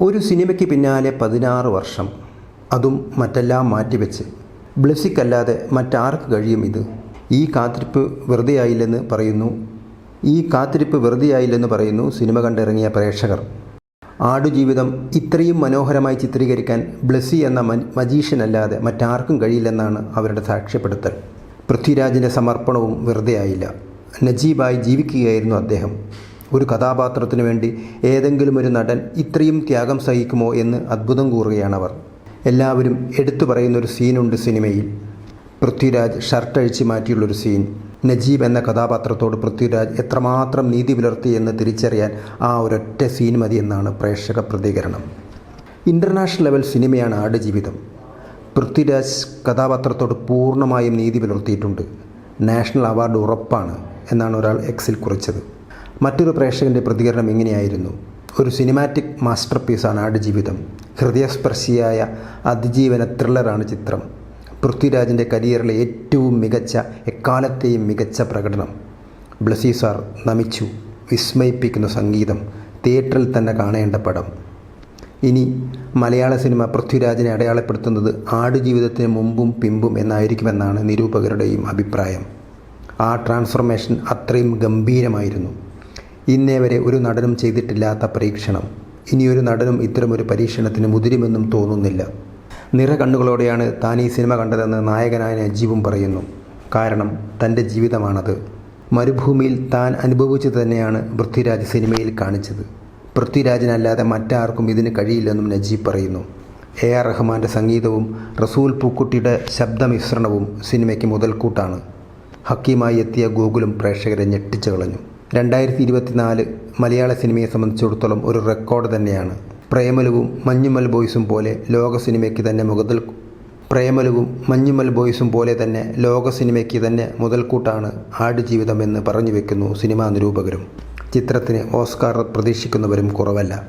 ഒരു സിനിമയ്ക്ക് പിന്നാലെ പതിനാറ് വർഷം. അതും മറ്റെല്ലാം മാറ്റിവെച്ച്. ബ്ലെസിക്കല്ലാതെ മറ്റാർക്ക് കഴിയും ഇത്? ഈ കാത്തിരിപ്പ് വെറുതെയായില്ലെന്ന് പറയുന്നു. ഈ കാത്തിരിപ്പ് വെറുതെയായില്ലെന്ന് പറയുന്നു സിനിമ കണ്ടിറങ്ങിയ പ്രേക്ഷകർ. ആടുജീവിതം ഇത്രയും മനോഹരമായി ചിത്രീകരിക്കാൻ ബ്ലെസ്സി എന്ന മജീഷ്യനല്ലാതെ മറ്റാർക്കും കഴിയില്ലെന്നാണ് അവരുടെ സാക്ഷ്യപ്പെടുത്തൽ. പൃഥ്വിരാജിന്റെ സമർപ്പണവും വെറുതെയായില്ല. നജീബായി ജീവിക്കുകയായിരുന്നു അദ്ദേഹം. ഒരു കഥാപാത്രത്തിനു വേണ്ടി ഏതെങ്കിലും ഒരു നടൻ ഇത്രയും ത്യാഗം സഹിക്കുമോ എന്ന് അത്ഭുതം കൂറുകയാണവർ. എല്ലാവരും എടുത്തു പറയുന്നൊരു സീനുണ്ട് സിനിമയിൽ. പൃഥ്വിരാജ് ഷർട്ട് അഴിച്ച് മാറ്റിയുള്ളൊരു സീൻ. നജീബ് എന്ന കഥാപാത്രത്തോട് പൃഥ്വിരാജ് എത്രമാത്രം നീതി പുലർത്തി എന്ന് തിരിച്ചറിയാൻ ആ ഒരൊറ്റ സീൻ മതി എന്നാണ് പ്രേക്ഷക പ്രതികരണം. ഇന്റർനാഷണൽ ലെവൽ സിനിമയാണ് ആടുജീവിതം പൃഥ്വിരാജ് കഥാപാത്രത്തോട് പൂർണമായും നീതി പുലർത്തിയിട്ടുണ്ട്. നാഷണൽ അവാർഡ് ഉറപ്പാണ് എന്നാണ് ഒരാൾ എക്സിൽ കുറിച്ചത്. മറ്റൊരു പ്രേക്ഷകന്റെ പ്രതികരണം ഇങ്ങനെയായിരുന്നു. ഒരു സിനിമാറ്റിക് മാസ്റ്റർ പീസാണ് ആടുജീവിതം. ഹൃദയസ്പർശിയായ അതിജീവന ത്രില്ലറാണ് ചിത്രം. പൃഥ്വിരാജിന്റെ കരിയറിലെ ഏറ്റവും മികച്ച എക്കാലത്തെയും മികച്ച പ്രകടനം. ബ്ലസി സാർ നമിച്ചു വിസ്മയിപ്പിക്കുന്ന സംഗീതം തിയേറ്ററിൽ തന്നെ കാണേണ്ട പടം. ഇനി മലയാള സിനിമ പൃഥ്വിരാജിനെ അടയാളപ്പെടുത്തുന്നത് ആടുജീവിതത്തിന് മുമ്പും പിമ്പും എന്നായിരിക്കുമെന്നാണ് നിരൂപകരുടെയും അഭിപ്രായം. ആ ട്രാൻസ്ഫർമേഷൻ അത്രയും ഗംഭീരമായിരുന്നു. ഇന്നേ വരെ ഒരു നടനും ചെയ്തിട്ടില്ലാത്ത പരീക്ഷണം. ഇനിയൊരു നടനും ഇത്തരമൊരു പരീക്ഷണത്തിന് മുതിരുമെന്നും തോന്നുന്നില്ല. നിറകണ്ണുകളോടെയാണ് താൻ ഈ സിനിമ കണ്ടതെന്ന് നായകനായ നജീവും പറയുന്നു. കാരണം തന്റെ ജീവിതമാണത്. മരുഭൂമിയിൽ താൻ അനുഭവിച്ചത് തന്നെയാണ് പൃഥ്വിരാജ് സിനിമയിൽ കാണിച്ചത്. പൃഥ്വിരാജിനല്ലാതെ മറ്റാർക്കും ഇതിന് കഴിയില്ലെന്നും നജീബ് പറയുന്നു. എ ആർ റഹ്മാന്റെ സംഗീതവും റസൂൽ പൂക്കുട്ടിയുടെ ശബ്ദമിശ്രണവും സിനിമയ്ക്ക് മുതൽക്കൂട്ടാണ്. ഹക്കീമായി എത്തിയ ഗോകുലും പ്രേക്ഷകരെ ഞെട്ടിച്ചു കളഞ്ഞു. രണ്ടായിരത്തി ഇരുപത്തിനാല് മലയാള സിനിമയെ സംബന്ധിച്ചിടത്തോളം ഒരു റെക്കോർഡ് തന്നെയാണ്. പ്രേമലുവും മഞ്ഞുമൽ ബോയ്സും പോലെ ലോക സിനിമയ്ക്ക് തന്നെ മുതൽ പ്രേമലുവും മഞ്ഞുമൽ ബോയ്സും പോലെ തന്നെ ലോക സിനിമയ്ക്ക് തന്നെ മുതൽക്കൂട്ടാണ് ആടുജീവിതം എന്ന് പറഞ്ഞു വെക്കുന്നു സിനിമാ നിരൂപകരും. ചിത്രത്തിന് ഓസ്കാർ പ്രതീക്ഷിക്കുന്നവരും കുറവല്ല.